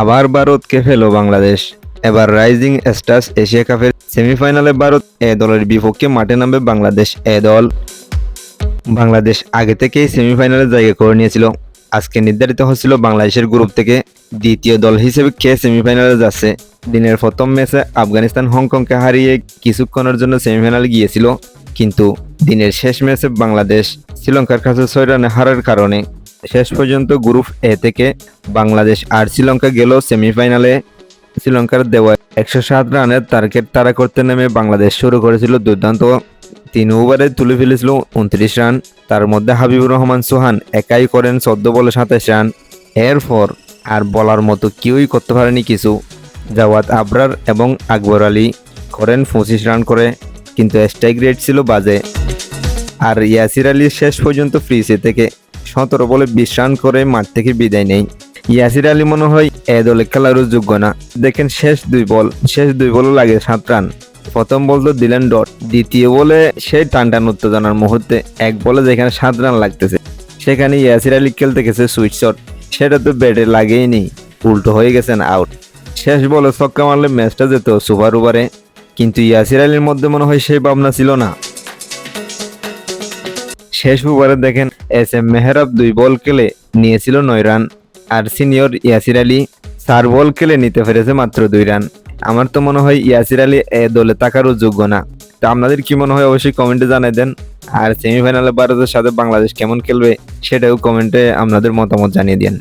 আবার ভারতকে ফেলো বাংলাদেশ। এবার রাইজিং স্টার্স এশিয়া কাপের সেমিফাইনালে ভারত এ দলের বিপক্ষে মাঠে নামবে বাংলাদেশ এ দল। বাংলাদেশ আগে থেকেই সেমিফাইনালে জায়গা করে নিয়েছিল। আজকে নির্ধারিত হচ্ছিল বাংলাদেশের গ্রুপ থেকে দ্বিতীয় দল হিসেবে কে সেমিফাইনালে যাচ্ছে। দিনের প্রথম ম্যাচে আফগানিস্তান হংকংকে হারিয়ে কিছুক্ষণের জন্য সেমিফাইনালে গিয়েছিল। কিন্তু দিনের শেষ ম্যাচে বাংলাদেশ শ্রীলঙ্কার কাছে ছয় রানে হারার কারণে শেষ পর্যন্ত গ্রুপ এ থেকে বাংলাদেশ আর শ্রীলঙ্কা গেল সেমিফাইনালে। শ্রীলঙ্কার দেওয়া একশো সাত রানের টার্গেট তারা করতে নেমে বাংলাদেশ শুরু করেছিল দুর্দান্ত। তিন ওভারে তুলে ফেলেছিল উনত্রিশ রান। তার মধ্যে হাবিবুর রহমান সোহান একাই করেন চোদ্দ বলে সাতাশ রান। এরপর আর বলার মতো কেউই করতে পারেনি কিছু। জাওয়াত আবরার এবং আকবর আলী করেন পঁচিশ রান করে, কিন্তু স্ট্রাইক রেট ছিল বাজে। আর ইয়াসির আলী শেষ পর্যন্ত ফ্রিজে থেকে সতেরো বলে বিশ রান করে মাঠ থেকে বিদায় নেই। ইয়াসির আলী মনে হয় এ দলে খেলারও যোগ্য না। দেখেন শেষ দুই বল, শেষ দুই বলও লাগে সাত রান। প্রথম বল তো দিলেন ডট, দ্বিতীয় বলে সেই টান টান উত্তেজনার মুহূর্তে এক বলে যেখানে সাত রান লাগতেছে, সেখানে ইয়াসির আলী খেলতে গেছে সুইচ শট। সেটা তো ব্যাটে লাগেইনি উল্টো হয়ে গেছেন আউট। শেষ বলে ছক্কা মারলে ম্যাচটা যেত সুপার ওভারে। কিন্তু ইয়াসির আলীর মধ্যে মনে হয় সেই ভাবনা ছিল না। শেষ ওভারে দেখেন এস এম মেহরাব দুই বল খেলে নিয়েছিল নয় রান, আর সিনিয়র ইয়াসির আলী চার বল খেলে নিতে পেরেছে মাত্র দুই রান। আমার তো মনে হয় ইয়াসির আলী এ দলে থাকারও যোগ্য না। তো আপনাদের কি মনে হয় অবশ্যই কমেন্টে জানাই দেন। আর সেমিফাইনালে ভারতের সাথে বাংলাদেশ কেমন খেলবে সেটাও কমেন্টে আপনাদের মতামত জানিয়ে দিন।